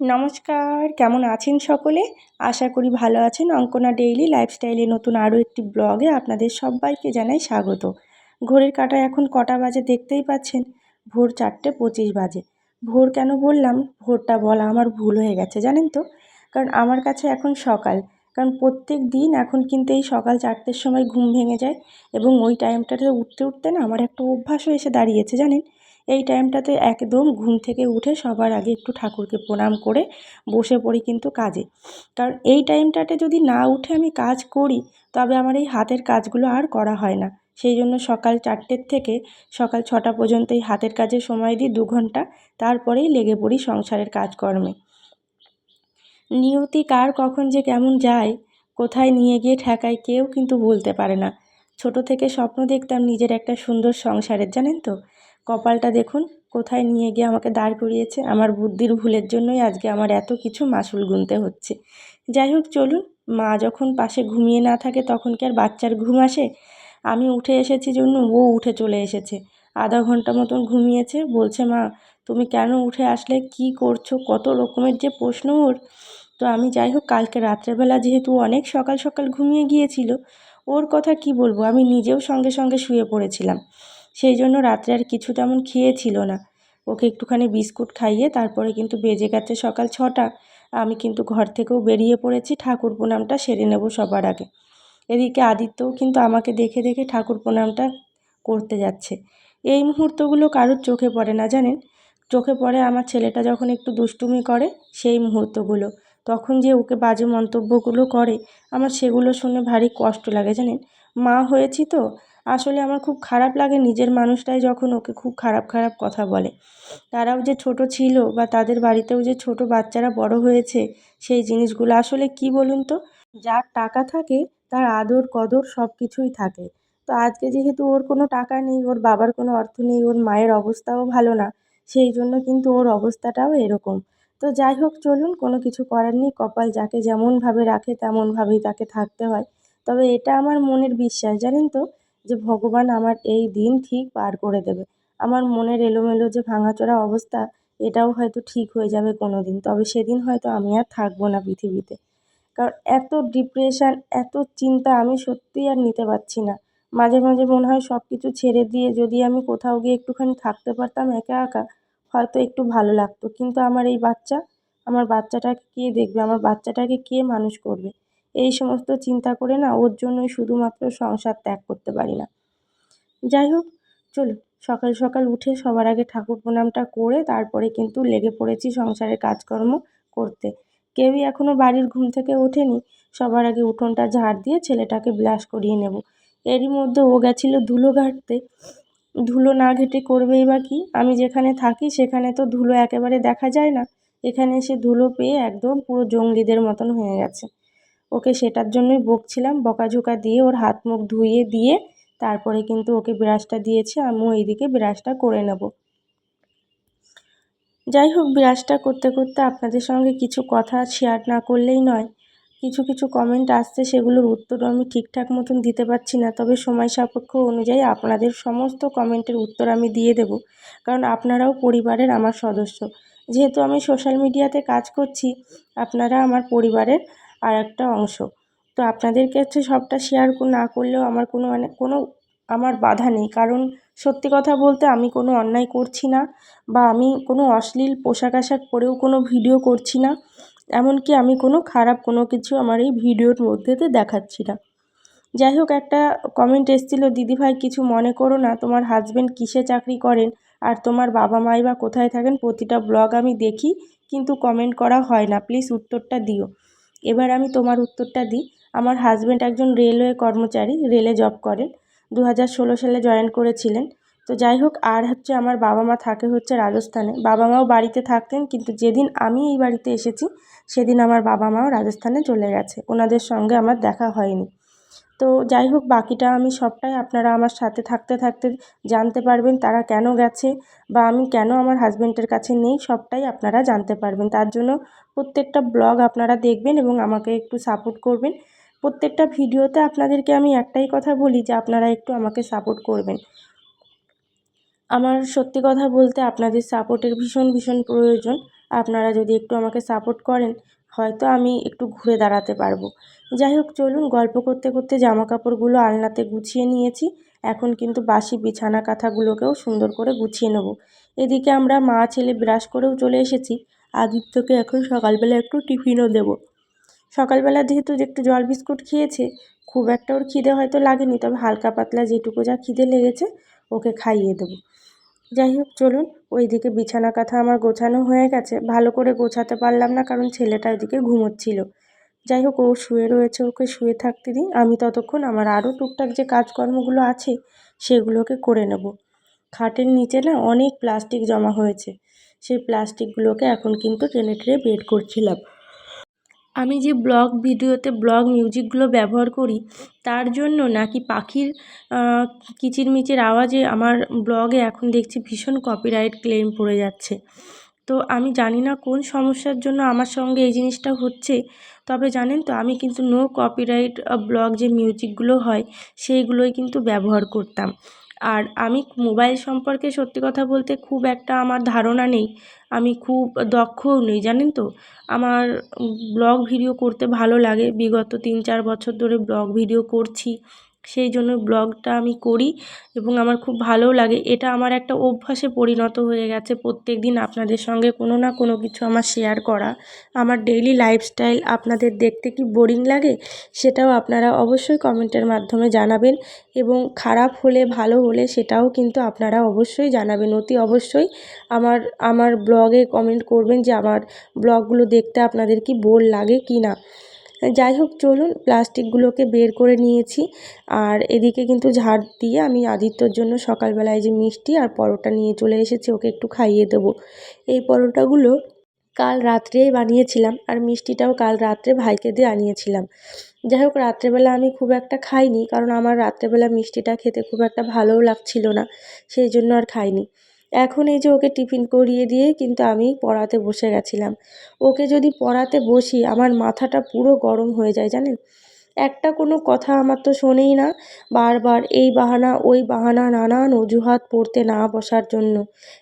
নমস্কার, কেমন আছেন সকলে? আশা করি ভালো আছেন। অঙ্কনা ডেইলি লাইফস্টাইলে নতুন আরও একটি ব্লগে আপনাদের সবাইকে জানাই স্বাগত। ঘড়ির কাটা এখন কটা বাজে দেখতেই পাচ্ছেন? ভোর চারটে পঁচিশ বাজে। ভোর কেন বললাম? ভোরটা বলা আমার ভুল হয়ে গেছে, জানেন তো? কারণ আমার কাছে এখন সকাল। কারণ প্রত্যেক দিন এখন কিন্তু এই সকাল চারটের সময় ঘুম ভেঙে যায় এবং ওই টাইমটাতে উঠতে উঠতে না আমার একটা অভ্যাসও এসে দাঁড়িয়েছে, জানেন? এই টাইমটাতে একদম ঘুম থেকে উঠে সবার আগে একটু ঠাকুরকে প্রণাম করে বসে পড়ি কিন্তু কাজে। কারণ এই টাইমটাতে যদি না উঠে আমি কাজ করি, তবে আমার এই হাতের কাজগুলো আর করা হয় না। সেই জন্য সকাল চারটের থেকে সকাল ছটা পর্যন্ত এই হাতের কাজে সময় দিই দু ঘণ্টা, তারপরেই লেগে পড়ি সংসারের কাজকর্মে। নিয়তি কার কখন যে কেমন যায়, কোথায় নিয়ে গিয়ে ঠেকায় কেউ কিন্তু বলতে পারে না। ছোট থেকে স্বপ্ন দেখতাম নিজের একটা সুন্দর সংসারের, জানেন তো? কপালটা দেখুন, কোথায় নিয়ে গিয়ে আমাকে দাঁড় করিয়েছে। আমার বুদ্ধির ভুলের জন্যই আজকে আমার এত কিছু মাসুল গুনতে হচ্ছে। যাই হোক, চলুন, মা যখন পাশে ঘুমিয়ে না থাকে তখন কি আর বাচ্চার ঘুম আসে? আমি উঠে এসেছি জন্য, ও উঠে চলে এসেছে। আধা ঘণ্টা মতন ঘুমিয়েছে, বলছে, মা, তুমি কেন উঠে আসলে? কি করছ? কত রকমের যে প্রশ্ন ওর? তো আমি যাই হোক, কালকে রাত্রেবেলা যেহেতু অনেক সকাল সকাল ঘুমিয়ে গিয়েছিল, ওর কথা কি বলব? আমি নিজেও সঙ্গে সঙ্গে শুয়ে পড়েছিলাম। সেই জন্য রাত্রে আর কিছু তেমন খেয়েছিল না। ওকে একটুখানি বিস্কুট খাইয়ে তারপরে কিন্তু বেজে গেছে সকাল ছটা। আমি কিন্তু ঘর থেকেও বেরিয়ে পড়েছি ঠাকুর প্রণামটা সেরে নেব সবার আগে। এদিকে আদিত্যও কিন্তু আমাকে দেখে দেখে ঠাকুর প্রণামটা করতে যাচ্ছে। এই মুহূর্তগুলো কারোর চোখে পড়ে না, জানেন? চোখে পড়ে আমার ছেলেটা যখন একটু দুষ্টুমি করে, সেই মুহূর্তগুলো। তখন যে ওকে বাজে মন্তব্যগুলো করে, আমার সেগুলো শুনে ভারী কষ্ট লাগে, জানেন? মা হয়েছি তো আসলে আমার খুব খারাপ লাগে নিজের মানুষটাই যখন ওকে খুব খারাপ খারাপ কথা বলে। তারাও যে ছোট ছিল বা তাদের বাড়িতেও যে ছোট বাচ্চারা বড় হয়েছে, সেই জিনিসগুলো আসলে কি বলুন তো? যার টাকা থাকে, তার আদর, কদর সব কিছুই থাকে। তো আজকে যেহেতু ওর কোনো টাকা নেই, ওর বাবার কোনো অর্থ নেই, ওর মায়ের অবস্থাও ভালো না, সেই জন্য কিন্তু ওর অবস্থাটাও এরকম। তো যাই হোক, চলুন, কোনো কিছু করার নেই। কপাল যাকে যেমনভাবে রাখে, তেমনভাবেই তাকে থাকতে হয়। তবে এটা আমার মনের বিশ্বাস, জানেন তো? যে ভগবান আমার এই দিন ঠিক পার করে দেবে। আমার মনের এলোমেলো যে ভাঙাচোরা অবস্থা, এটাও হয়তো ঠিক হয়ে যাবে কোনো দিন তবে সেদিন হয়তো আমি আর থাকব না পৃথিবীতে। কারণ এত ডিপ্রেশান এত চিন্তা আমি সত্যিই আর নিতে পারছি না। মাঝে মাঝে মনে হয় সব কিছু ছেড়ে দিয়ে যদি আমি কোথাও গিয়ে একটুখানি থাকতে পারতাম একা একা, হয়তো একটু ভালো লাগতো। কিন্তু আমার এই বাচ্চা, আমার বাচ্চাটাকে কে দেখবে? আমার বাচ্চাটাকে কে মানুষ করবে? এই সমস্ত চিন্তা করে না ওর জন্যই শুধুমাত্র সংসার ত্যাগ করতে পারি না। যাই হোক চলুন সকাল সকাল উঠে সবার আগে ঠাকুর প্রণামটা করে তারপরে কিন্তু লেগে পড়েছি সংসারের কাজকর্ম করতে। কেউই এখনও বাড়ির ঘুম থেকে ওঠেনি, সবার আগে উঠোনটা ঝাড় দিয়ে ছেলেটাকে ব্রাশ করিয়ে নেব। এরই মধ্যে ও গেছিল ধুলো ঘাঁটতে। ধুলো না ঘেঁটে করবেই বা কী? আমি যেখানে থাকি সেখানে তো ধুলো একেবারে দেখা যায় না। এখানে এসে ধুলো পেয়ে একদম পুরো জঙ্গলিদের মতন হয়ে গেছে। ওকে সেটার জন্যই বকছিলাম, বকাঝোকা দিয়ে ওর হাত মুখ ধুইয়ে দিয়ে তারপরে কিন্তু ওকে ব্রাশটা দিয়েছি, আমিও এইদিকে ব্রাশটা করে নেব। যাই হোক, ব্রাশটা করতে করতে আপনাদের সঙ্গে কিছু কথা শেয়ার না করলেই নয়। কিছু কিছু কমেন্ট আসছে, সেগুলোর উত্তর আমি ঠিকঠাক মতন দিতে পারছি না, তবে সময় সাপেক্ষ অনুযায়ী আপনাদের সমস্ত কমেন্টের উত্তর আমি দিয়ে দেব, কারণ আপনারাও পরিবারের আমার সদস্য। যেহেতু আমি সোশ্যাল মিডিয়াতে কাজ করছি, আপনারা আমার পরিবারের আর একটা অংশ। তো আপনাদের কাছে সবটা শেয়ার না করলেও আমার কোনো মানে কোনো আমার বাধা নেই। কারণ সত্যি কথা বলতে আমি কোনো অন্যায় করছি না বা আমি কোনো অশ্লীল পোশাক আশাক পরেও কোনো ভিডিও করছি না। এমনকি আমি কোনো খারাপ কোনো কিছু আমার এই ভিডিওর মধ্যেতে দেখাচ্ছি না। যাই হোক, একটা কমেন্ট এসেছিল দিদিভাই কিছু মনে করো না, তোমার হাজব্যান্ড কিসে চাকরি করেন? আর তোমার বাবা মাই বা কোথায় থাকেন? প্রতিটা ব্লগ আমি দেখি, কিন্তু কমেন্ট করা হয় না। প্লিজ উত্তরটা দিও। এবার আমি তোমার উত্তরটা দিই। আমার হাজব্যান্ড একজন রেলওয়ে কর্মচারী রেলে জব করেন। দু হাজার ষোলো সালে জয়েন করেছিলেন। তো যাই হোক, আর হচ্ছে আমার বাবা মা থাকে হচ্ছে রাজস্থানে। বাবা মাও বাড়িতে থাকতেন, কিন্তু যেদিন আমি এই বাড়িতে এসেছি, সেদিন আমার বাবা মাও রাজস্থানে চলে গেছে। ওনাদের সঙ্গে আমার দেখা হয়নি। তো যাই হোক, বাকিটা আমি সবটাই আপনারা আমার সাথে থাকতে থাকতে জানতে পারবেন তারা কেন গেছে বা আমি কেন আমার হাজব্যান্ডের কাছে নেই, সবটাই আপনারা জানতে পারবেন। তার জন্য প্রত্যেকটা ব্লগ আপনারা দেখবেন এবং আমাকে একটু সাপোর্ট করবেন। প্রত্যেকটা ভিডিওতে আপনাদেরকে আমি একটাই কথা বলি যে আপনারা একটু আমাকে সাপোর্ট করবেন। আমার সত্যি কথা বলতে আপনাদের সাপোর্টের ভীষণ ভীষণ প্রয়োজন। আপনারা যদি একটু আমাকে সাপোর্ট করেন হয়তো আমি একটু ঘুরে দাঁড়াতে পারব। যাই হোক চলুন গল্প করতে করতে জামা কাপড়গুলো আলনাতে গুছিয়ে নিয়েছি। এখন কিন্তু বাসি বিছানা কাঁথাগুলোকেও সুন্দর করে গুছিয়ে নেব। এদিকে আমরা মা ছেলে ব্রাশ করেও চলে এসেছি। আদিত্যকে এখন সকালবেলা একটু টিফিনও দেবো। সকালবেলা যেহেতু একটু জল বিস্কুট খেয়েছে, খুব একটা ওর খিদে হয়তো লাগেনি, তবে হালকা পাতলা যেটুকু যা খিদে লেগেছে ওকে খাইয়ে দেবো। যাই হোক চলুন। ওইদিকে বিছানা কাঁথা আমার গোছানো হয়ে গেছে। ভালো করে গোছাতে পারলাম না, কারণ ছেলেটা ওইদিকে ঘুমোচ্ছিল। যাই হোক ও শুয়ে রয়েছে, ওকে শুয়ে থাকতে দিই আমি ততক্ষণ আমার আরও টুকটাক যে কাজকর্মগুলো আছে, সেগুলোকে করে নেব। খাটের নিচে না অনেক প্লাস্টিক জমা হয়েছে। সেই প্লাস্টিকগুলোকে এখন কিন্তু টেনে টেনে বের করছিলাম। আমি যে ব্লগ ভিডিওতে ব্লগ মিউজিকগুলো ব্যবহার করি, তার জন্য নাকি পাখির কিচিরমিচির আওয়াজে আমার ব্লগে এখন দেখছি ভীষণ কপিরাইট ক্লেম পড়ে যাচ্ছে। তো আমি জানি না কোন সমস্যার জন্য আমার সঙ্গে এই জিনিসটা হচ্ছে, তবে জানেন তো আমি কিন্তু নো কপিরাইট ব্লগ যে মিউজিকগুলো হয়, সেইগুলোই কিন্তু ব্যবহার করতাম। আর আমি মোবাইল সম্পর্কে সত্যি কথা বলতে খুব একটা আমার ধারণা নেই। আমি খুব দক্ষও নেই, জানেন তো? আমার ব্লগ ভিডিও করতে ভালো লাগে। বিগত তিন চার বছর ধরে ব্লগ ভিডিও করছি। সেই জন্য ব্লগটা আমি করি এবং আমার খুব ভালোও লাগে। এটা আমার একটা অভ্যাসে পরিণত হয়ে গেছে প্রত্যেক দিন আপনাদের সঙ্গে কোনো না কোনো কিছু আমার শেয়ার করা। আমার ডেইলি লাইফস্টাইল আপনাদের দেখতে কি বোরিং লাগে সেটাও আপনারা অবশ্যই কমেন্টের মাধ্যমে জানাবেন এবং খারাপ হলে ভালো হলে সেটাও কিন্তু আপনারা অবশ্যই জানাবেন। অতি অবশ্যই আমার আমার ব্লগে কমেন্ট করবেন যে আমার ব্লগগুলো দেখতে আপনাদের কি বোর লাগে কি না। যাই হোক, চলুন প্লাস্টিকগুলোকে বের করে নিয়েছি। আর এদিকে কিন্তু ঝাড় দিয়ে আমি আদিত্যর জন্য সকালবেলায় যে মিষ্টি আর পরোটা নিয়ে চলে এসেছি, ওকে একটু খাইয়ে দেবো। এই পরোটাগুলো কাল রাত্রেই বানিয়েছিলাম আর মিষ্টিটাও কাল রাত্রে ভাইকে দিয়ে আনিয়েছিলাম। যাই হোক, রাত্রেবেলা আমি খুব একটা খাইনি, কারণ আমার রাত্রেবেলা মিষ্টিটা খেতে খুব একটা ভালোও লাগছিল না, সেই জন্য আর খাইনি। এখন এই যে ওকে টিফিন করিয়ে দিয়ে কিন্তু আমি পড়াতে বসে গেছিলাম। ওকে যদি পড়াতে বসি, আমার মাথাটা পুরো গরম হয়ে যায় জানেন। একটা কোনো কথা আমার তো শোনেই না। বারবার এই বাহানা, ওই বাহানা, নানান অজুহাত পড়তে না বসার জন্য।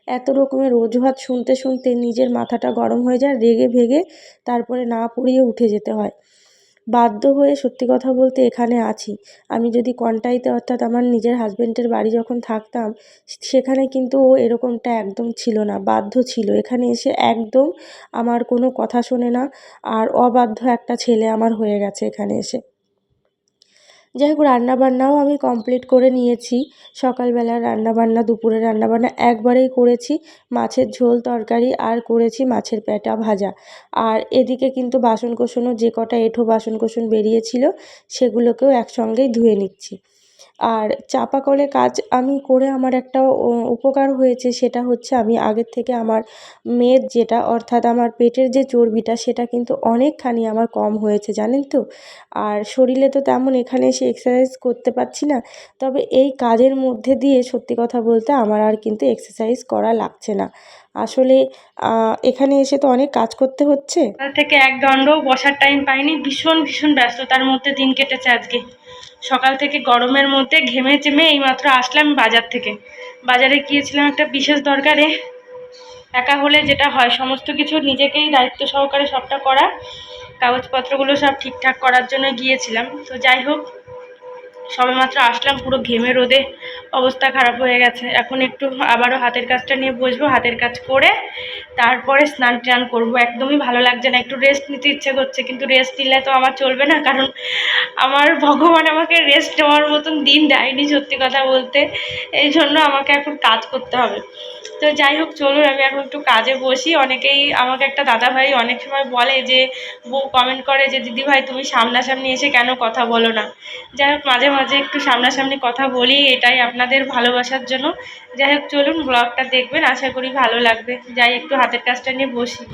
এত রকমের অজুহাত শুনতে শুনতে নিজের মাথাটা গরম হয়ে যায়, রেগে ভেগে তারপরে না পড়িয়ে উঠে যেতে হয়। বাধ্য হয়ে সত্যি কথা বলতে এখানে আছি। আমি যদি কন্টাইতে অর্থাৎ আমার নিজের হাজব্যান্ডের বাড়ি যখন থাকতাম, সেখানে কিন্তু ও এরকমটা একদম ছিল না, বাধ্য ছিল। এখানে এসে একদম আমার কোনো কথা শোনে না, আর অবাধ্য একটা ছেলে আমার হয়ে গেছে এখানে এসে। যাই হোক রান্নাবান্নাও আমি কমপ্লিট করে নিয়েছি। সকালবেলা রান্নাবান্না, দুপুরে রান্নাবান্না একবারেই করেছি। মাছের ঝোল, তরকারি আর করেছি মাছের প্যাটা ভাজা। আর এদিকে কিন্তু বাসন কোষণও যে কটা এঁঠো বাসন কোষণ বেরিয়েছিল, সেগুলোকেও একসঙ্গেই ধুয়ে নিচ্ছি। আর চাপা কলে কাজ আমি করে আমার একটা উপকার হয়েছে, সেটা হচ্ছে আমি আগের থেকে আমার মেদ যেটা, অর্থাৎ আমার পেটের যে চর্বিটা, সেটা কিন্তু অনেকখানি আমার কম হয়েছে, জানেন তো? আর শরীরে তো তেমন এখানে এসে এক্সারসাইজ করতে পারছি না, তবে এই কাজের মধ্যে দিয়ে সত্যি কথা বলতে আমার আর কিন্তু এক্সারসাইজ করা লাগছে না। আসলে এখানে এসে তো অনেক কাজ করতে হচ্ছে। থেকে এক দণ্ড বসার টাইম পাইনি, ভীষণ ভীষণ ব্যস্ততার মধ্যে দিন কেটেছে আজকে। সকাল থেকে গরমের মধ্যে ঘেমে চেমে এইমাত্র আসলাম বাজার থেকে। বাজারে গিয়েছিলাম একটা বিশেষ দরকারে। একা হলে যেটা হয়, সমস্ত কিছু নিজেকেই দায়িত্ব সহকারে সবটা করা। কাগজপত্রগুলো সব ঠিকঠাক করার জন্য গিয়েছিলাম। তো যাই হোক সবেমাত্র আসলাম, পুরো ঘেমে রোদে অবস্থা খারাপ হয়ে গেছে। এখন একটু আবারও হাতের কাজটা নিয়ে বসবো, হাতের কাজ করে তারপরে স্নান টান করব। একদমই ভালো লাগছে না, একটু রেস্ট নিতে ইচ্ছে করছে, কিন্তু রেস্ট নিলে তো আমার চলবে না, কারণ আমার ভগবান আমাকে রেস্ট নেওয়ার মতন দিন দেয়নি সত্যি কথা বলতে। এই জন্য আমাকে এখন কাজ করতে হবে। তো যাই হোক, চলুন, আমি এখন একটু কাজে বসি। অনেকেই আমাকে একটা দাদা ভাই অনেক সময় বলে যে, বউ কমেন্ট করে যে দিদি ভাই তুমি সামনাসামনি এসে কেন কথা বলো না? যাই হোক মাঝে মাঝে একটু সামনাসামনি কথা বলি, এটাই আপনাদের ভালোবাসার জন্য। যাই হোক, চলুন ব্লগটা দেখবেন, আশা করি ভালো লাগবে। যাই, একটু হাতের কাজটা নিয়ে বসি।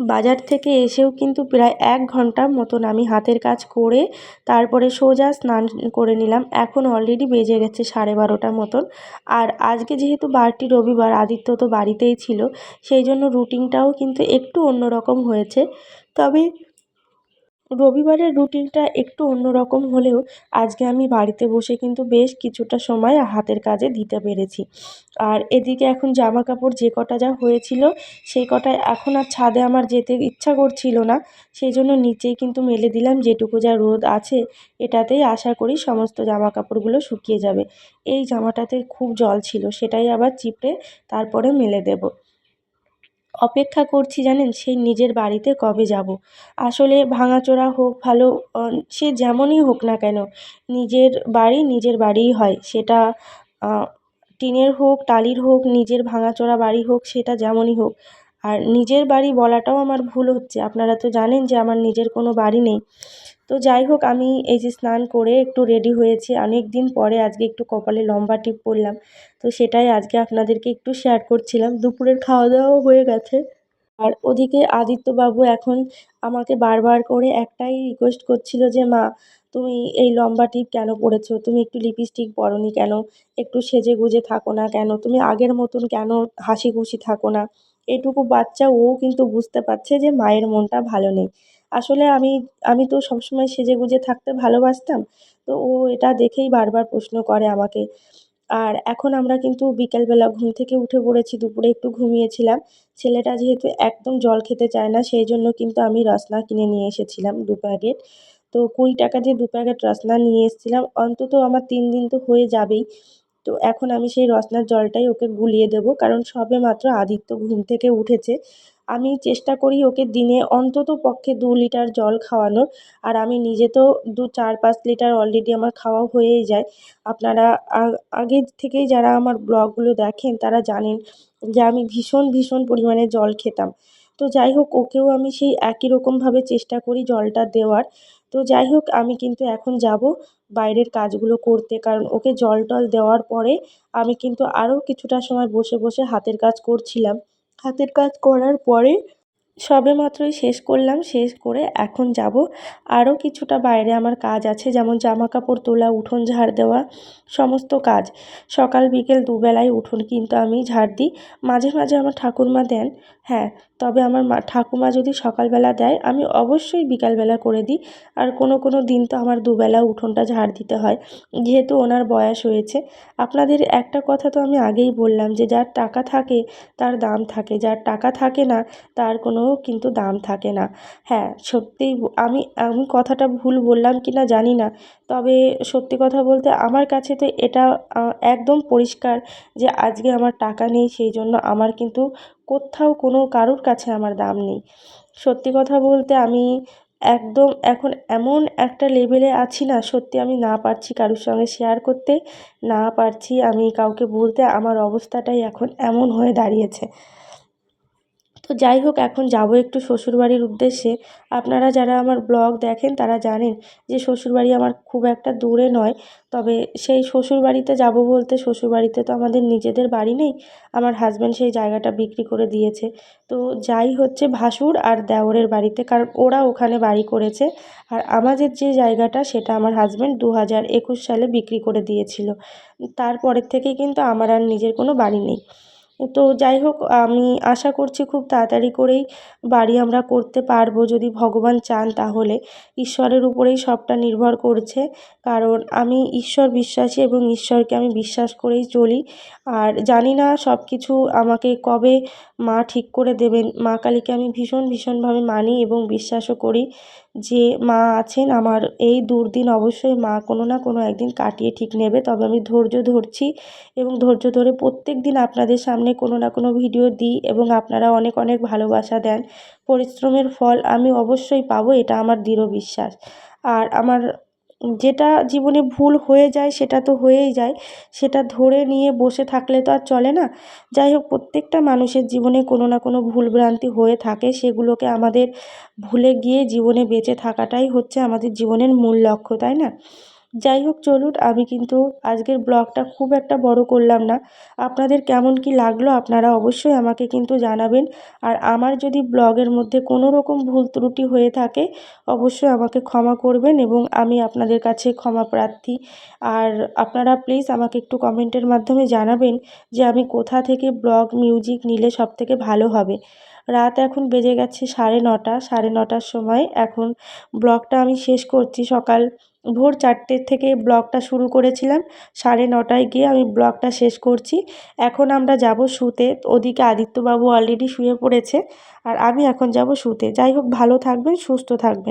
বাজার থেকে এসেও কিন্তু প্রায় এক ঘণ্টার মতন আমি হাতের কাজ করে তারপরে সোজা স্নান করে নিলাম। এখন অলরেডি বেজে গেছে সাড়ে বারোটার মতন। আর আজকে যেহেতু বারটি রবিবার, আদিত্য তো বাড়িতেই ছিল, সেই জন্য রুটিনটাও কিন্তু একটু অন্যরকম হয়েছে। তবে রবিবারের রুটিনটা একটু অন্যরকম হলেও আজকে আমি বাড়িতে বসে কিন্তু বেশ কিছুটা সময় হাতের কাজে দিতে পেরেছি। আর এদিকে এখন জামা কাপড় যে কটা যা হয়েছিল, সেই কটায় এখন আর ছাদে আমার যেতে ইচ্ছা করছিল না। সেই জন্য নিচেই কিন্তু মেলে দিলাম যেটুকু যা রোদ আছে, এটাতেই আশা করি সমস্ত জামা কাপড়গুলো শুকিয়ে যাবে। এই জামাটাতে খুব জল ছিল, সেটাই আবার চিপড়ে তারপরে মেলে দেবো। অপেক্ষা করছি জানেন সেই নিজের বাড়িতে কবে যাব। আসলে ভাঙাচোরা হোক, ভালো সে যেমনই হোক না কেন, নিজের বাড়ি নিজের বাড়িই হয়। সেটা টিনের হোক, টালির হোক, নিজের ভাঙাচোরা বাড়ি হোক, সেটা যেমনই হোক। আর নিজের বাড়ি বলাটাও আমার ভুল হচ্ছে। আপনারা তো জানেন যে আমার নিজের কোনো বাড়ি নেই। তো যাই হোক, আমি এই যে স্নান করে একটু রেডি হয়েছি। অনেক দিন পরে আজকে একটু কপালে লম্বা টিপ পরলাম তো সেটাই আজকে আপনাদেরকে একটু শেয়ার করছিলাম। দুপুরের খাওয়া দাওয়াও হয়ে গেছে। আর ওদিকে আদিত্যবাবু এখন আমাকে বারবার করে একটাই রিকোয়েস্ট করছিল যে, মা, তুমি এই লম্বা টিপ কেন পরেছো তুমি একটু লিপস্টিক পরনি কেন? একটু সেজে গুজে থাকো না কেন? তুমি আগের মতন কেন হাসি খুশি থাকো না? এটুকু বাচ্চা ও কিন্তু বুঝতে পারছে যে, মায়ের মনটা ভালো নেই। আসলে আমি আমি তো সবসময় সেজে গুজে থাকতে ভালোবাসতাম। তো ও এটা দেখেই বারবার প্রশ্ন করে আমাকে। আর এখন আমরা কিন্তু বিকালবেলা ঘুম থেকে উঠে পড়েছি, দুপুরে একটু ঘুমিয়েছিলাম। ছেলেটা যেহেতু একদম জল খেতে চায় না, সেই জন্য কিন্তু আমি রসনা কিনে নিয়ে এসেছিলাম দু প্যাকেট। তো কুড়ি টাকা দিয়ে দু প্যাকেট রসনা নিয়ে এসেছিলাম। অন্তত আমার তিন দিন তো হয়ে যাবেই। তো এখন আমি সেই রসনার জলটাই ওকে গুলিয়ে দেবো, কারণ সবে মাত্র আদিত্য ঘুম থেকে উঠেছে। আমি চেষ্টা করি ওকে দিনে অন্তত পক্ষে দু লিটার জল খাওয়ানোর। আর আমি নিজে তো দু, চার, পাঁচ লিটার অলরেডি আমার খাওয়া হয়েই যায়। আপনারা আগে থেকেই যারা আমার ব্লগগুলো দেখেন, তারা জানেন যে আমি ভীষণ ভীষণ পরিমাণে জল খেতাম। তো যাই হোক, ওকেও আমি সেই একই রকমভাবে চেষ্টা করি জলটা দেওয়ার। তো যাই হোক, আমি কিন্তু এখন যাব বাইরের কাজগুলো করতে। কারণ ওকে জল টল দেওয়ার পরে আমি কিন্তু আরও কিছুটা সময় বসে বসে হাতের কাজ করছিলাম। হাতের কাজ করার পরে সবেমাত্রই শেষ করলাম, শেষ করে এখন যাব। আরও কিছুটা বাইরে আমার কাজ আছে, যেমন জামা কাপড় তোলা, উঠোন ঝাড় দেওয়া, সমস্ত কাজ। সকাল বিকেল দুবেলাই উঠোন কিন্তু আমি ঝাড় দিই। মাঝে মাঝে আমার ঠাকুরমা দেন হ্যাঁ তবে আমার মা ঠাকুমা যদি সকালবেলা দেয়, আমি অবশ্যই বিকালবেলা করে দিই। আর কোনো কোনো দিন তো আমার দুবেলা উঠোনটা ঝাড় দিতে হয়, যেহেতু ওনার বয়স হয়েছে। আপনাদের একটা কথা তো আমি আগেই বললাম যে, যার টাকা থাকে, তার দাম থাকে, যার টাকা থাকে না, তার কোনো কিন্তু দাম থাকে না। হ্যাঁ সত্যিই আমি আমি কথাটা ভুল বললাম কি না জানি না। তবে সত্যি কথা বলতে আমার কাছে তো এটা একদম পরিষ্কার যে আজকে আমার টাকা নেই, সেই জন্য আমার কিন্তু কোত্থাও কোনো কারোর কাছে আমার দাম নেই। সত্যি কথা বলতে আমি একদম এখন এমন একটা লেভেলে আছি না, সত্যি আমি না পারছি কারোর সঙ্গে শেয়ার করতে, না পারছি আমি কাউকে বলতে, আমার অবস্থাটাই এখন এমন হয়ে দাঁড়িয়েছে। তো যাই হোক, এখন যাব একটু শ্বশুরবাড়ির উদ্দেশ্যে। আপনারা যারা আমার ব্লগ দেখেন, তারা জানেন যে শ্বশুরবাড়ি আমার খুব একটা দূরে নয়। তবে সেই শ্বশুরবাড়িতে যাব বলতে শ্বশুরবাড়িতে তো আমাদের নিজেদের বাড়ি নেই। আমার হাজব্যান্ড সেই জায়গাটা বিক্রি করে দিয়েছে। তো যাই হচ্ছে ভাসুর আর দেওরের বাড়িতে, কারণ ওরা ওখানে বাড়ি করেছে। আর আমাদের যে জায়গাটা, সেটা আমার হাজব্যান্ড দু হাজার একুশ সালে বিক্রি করে দিয়েছিল। তারপরের থেকেই কিন্তু আমার আর নিজের কোনো বাড়ি নেই। তো যাই হোক, আমি আশা করছি খুব তাড়াতাড়ি করেই বাড়ি আমরা করতে পারব। যদি ভগবান চান তাহলে ঈশ্বরের উপরেই সবটা নির্ভর করছে। কারণ আমি ঈশ্বর বিশ্বাসী এবং ঈশ্বরকে আমি বিশ্বাস করেই চলি। আর জানি না সব কিছু আমাকে কবে মা ঠিক করে দেবেন। মা কালীকে আমি ভীষণ ভীষণভাবে মানি এবং বিশ্বাসও করি। যে মা আছেন, আমার এই দুর্দিন অবশ্যই মা কোনো না কোনো একদিন কাটিয়ে ঠিক নেবে। তবে আমি ধৈর্য ধরছি এবং ধৈর্য ধরে প্রত্যেক দিন আপনাদের সামনে কোনো না কোনো ভিডিও দিই এবং আপনারা অনেক অনেক ভালোবাসা দেন। পরিশ্রমের ফল আমি অবশ্যই পাবো, এটা আমার দৃঢ় বিশ্বাস। আর আমার যেটা জীবনে ভুল হয়ে যায়, সেটা তো হয়েই যায়। সেটা ধরে নিয়ে বসে থাকলে তো আর চলে না। যাই হোক, প্রত্যেকটা মানুষের জীবনে কোনো না কোনো ভুলভ্রান্তি হয়ে থাকে। সেগুলোকে আমাদের ভুলে গিয়ে জীবনে বেঁচে থাকাটাই হচ্ছে আমাদের জীবনের মূল লক্ষ্য, তাই না? যাই হোক, চলুন, আমি কিন্তু আজকের ব্লগটা খুব একটা বড় করলাম না। আপনাদের কেমন কি লাগল আপনারা অবশ্যই আমাকে কিন্তু জানাবেন। আর আমার যদি ব্লগের মধ্যে কোনো রকম ভুল ত্রুটি হয়ে থাকে, অবশ্যই আমাকে ক্ষমা করবেন এবং আমি আপনাদের কাছে ক্ষমা প্রার্থী। আর আপনারা প্লিজ আমাকে একটু কমেন্টের মাধ্যমে জানাবেন যে আমি কোথা থেকে ব্লগ মিউজিক নিলে সব থেকে ভালো হবে। রাত এখন বেজে গেছে সাড়ে নটা, সাড়ে নটার সময়। এখন ব্লগটা আমি শেষ করছি সকাল ভোর চারটে থেকে ব্লগটা শুরু করেছিলাম, সাড়ে নটায় গিয়ে আমি ব্লগটা শেষ করছি। এখন আমরা যাব শুতে, ওদিকে আদিত্যবাবু অলরেডি শুয়ে পড়েছে, আর আমি এখন যাব শুতে। যাই হোক, ভালো থাকবেন, সুস্থ থাকবেন।